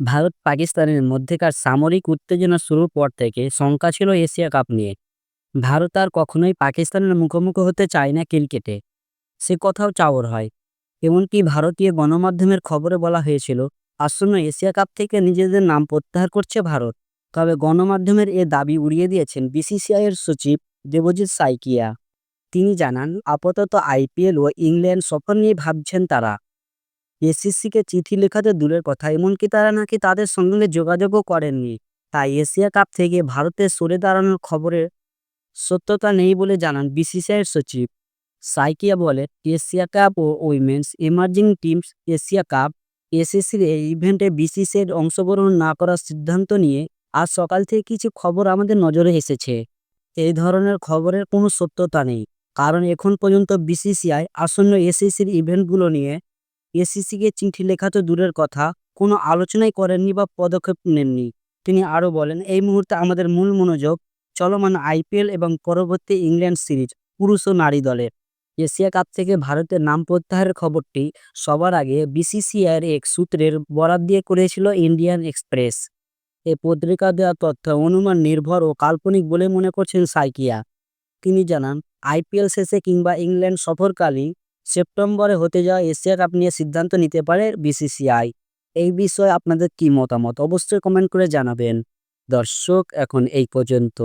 ভারত পাকিস্তানের মধ্যেকার সামরিক উত্তেজনা শুরুর পর থেকে শঙ্কা ছিল এশিয়া কাপ নিয়ে। ভারত আর কখনোই পাকিস্তানের মুখোমুখি হতে চায় না ক্রিকেটে। সে কথাও চাওর হয়। এমনকি ভারতীয় গণমাধ্যমের খবরে বলা হয়েছিল, আসন্ন এশিয়া কাপ থেকে নিজেদের নাম প্রত্যাহার করছে ভারত। তবে গণমাধ্যমের এ দাবি উড়িয়ে দিয়েছেন বিসিসিআইয়ের সচিব দেবজিৎ সাইকিয়া। তিনি জানান, আপাতত আইপিএল ও ইংল্যান্ড সফর নিয়ে ভাবছেন তারা। এসিসিকে চিঠি লেখাতে দূরের কথা, এমনকি তারা নাকি তাদের সঙ্গে যোগাযোগও করেননি। তাই এশিয়া কাপ থেকে ভারতের সরে দাঁড়ানোর খবরের সত্যতা নেই বলে জানান বিসিসিআইয়ের সচিব। সাইকিয়া বলে, এশিয়া কাপ ও women's emerging teams Asia cup এসএসসির এই ইভেন্টে বিসিসিআইয়ের অংশগ্রহণ না করার সিদ্ধান্ত নিয়ে আজ সকাল থেকে কিছু খবর আমাদের নজরে এসেছে। এই ধরনের খবরের কোনো সত্যতা নেই, কারণ এখন পর্যন্ত বিসিসিআই আসন্ন এসএসসির ইভেন্টগুলো নিয়ে এসিসিকে চিঠি লেখা তো দূরের কথা, কোনো আলোচনাই করেননি বা পদক্ষেপ নেননি। তিনি আরও বলেন, এই মুহূর্তে আমাদের মূল মনোযোগ চলমান আইপিএল এবং পরবর্তী ইংল্যান্ড সিরিজ, পুরুষ ও নারী দলের। এশিয়া কাপ থেকে ভারতের নাম প্রত্যাহারের খবরটি সবার আগে বিসিসিআইয়ের এক সূত্রের বরাত দিয়ে করেছিল ইন্ডিয়ান এক্সপ্রেস। এ পত্রিকা দেওয়া তথ্য অনুমান নির্ভর ও কাল্পনিক বলে মনে করছেন সাইকিয়া। তিনি জানান, আইপিএল শেষে কিংবা ইংল্যান্ড সফরকালীন সেপ্টেম্বরে হতে যাওয়া এশিয়া কাপ নিয়ে সিদ্ধান্ত নিতে পারে বিসিসিআই। এই বিষয়ে আপনাদের কি মতামত? অবশ্যই কমেন্ট করে জানাবেন। দর্শক, এখন এই পর্যন্ত।